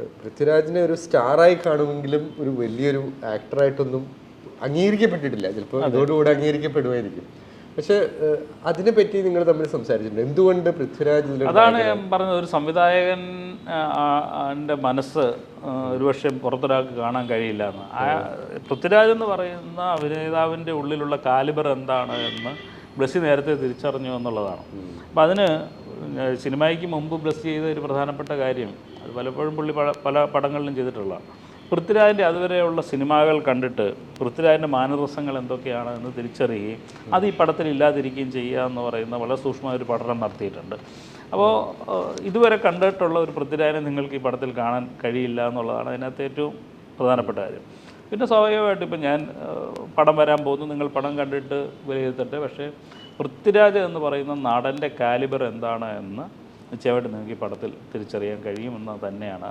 പൃഥ്വിരാജിനെ ഒരു സ്റ്റാറായി കാണുമെങ്കിലും ഒരു വലിയൊരു ആക്ടറായിട്ടൊന്നും അംഗീകരിക്കപ്പെട്ടിട്ടില്ല. ചിലപ്പോൾ അതോടുകൂടി അംഗീകരിക്കപ്പെടുമായിരിക്കും. പക്ഷെ അതിനെ പറ്റി നിങ്ങൾ തമ്മിൽ സംസാരിച്ചിട്ടുണ്ട്. എന്തുകൊണ്ട് പൃഥ്വിരാജ് അതാണ് ഞാൻ പറഞ്ഞത്. ഒരു സംവിധായകൻ ആ, മനസ്സ് ഒരുപക്ഷെ പുറത്തൊരാൾക്ക് കാണാൻ കഴിയില്ല എന്ന്. ആ പൃഥ്വിരാജ് എന്ന് പറയുന്ന അഭിനേതാവിന്റെ ഉള്ളിലുള്ള കാലിബർ എന്താണ് എന്ന് ബ്ലസ്സി നേരത്തെ തിരിച്ചറിഞ്ഞു എന്നുള്ളതാണ്. അപ്പം അതിന് സിനിമയ്ക്ക് മുമ്പ് ബ്ലസ് ചെയ്ത ഒരു പ്രധാനപ്പെട്ട കാര്യം അത് പലപ്പോഴും പുള്ളി പല പടങ്ങളിലും ചെയ്തിട്ടുള്ള പൃഥ്വിരാജിന്റെ അതുവരെയുള്ള സിനിമകൾ കണ്ടിട്ട് പൃഥ്വിരാജിന്റെ മാനരസങ്ങൾ എന്തൊക്കെയാണ് എന്ന് തിരിച്ചറിയുകയും അത് ഈ പടത്തിൽ ഇല്ലാതിരിക്കുകയും ചെയ്യുക എന്ന് പറയുന്ന വളരെ സൂക്ഷ്മമായ ഒരു പഠനം നടത്തിയിട്ടുണ്ട്. അപ്പോൾ ഇതുവരെ കണ്ടിട്ടുള്ള ഒരു പൃഥ്വിരാജിനെ നിങ്ങൾക്ക് ഈ പടത്തിൽ കാണാൻ കഴിയില്ല എന്നുള്ളതാണ് അതിനകത്ത് ഏറ്റവും പ്രധാനപ്പെട്ട കാര്യം. പിന്നെ സ്വാഭാവികമായിട്ടും ഇപ്പം ഞാൻ പടം വരാൻ പോകുന്നു. നിങ്ങൾ പടം കണ്ടിട്ട് വിലയിരുത്തട്ടെ. പക്ഷേ പൃഥ്വിരാജ് എന്ന് പറയുന്ന നടന്റെ കാലിബർ എന്താണ് എന്ന് നിശ്ചയമായിട്ട് നിങ്ങൾക്ക് ഈ പടത്തിൽ തിരിച്ചറിയാൻ കഴിയുമെന്ന് തന്നെയാണ്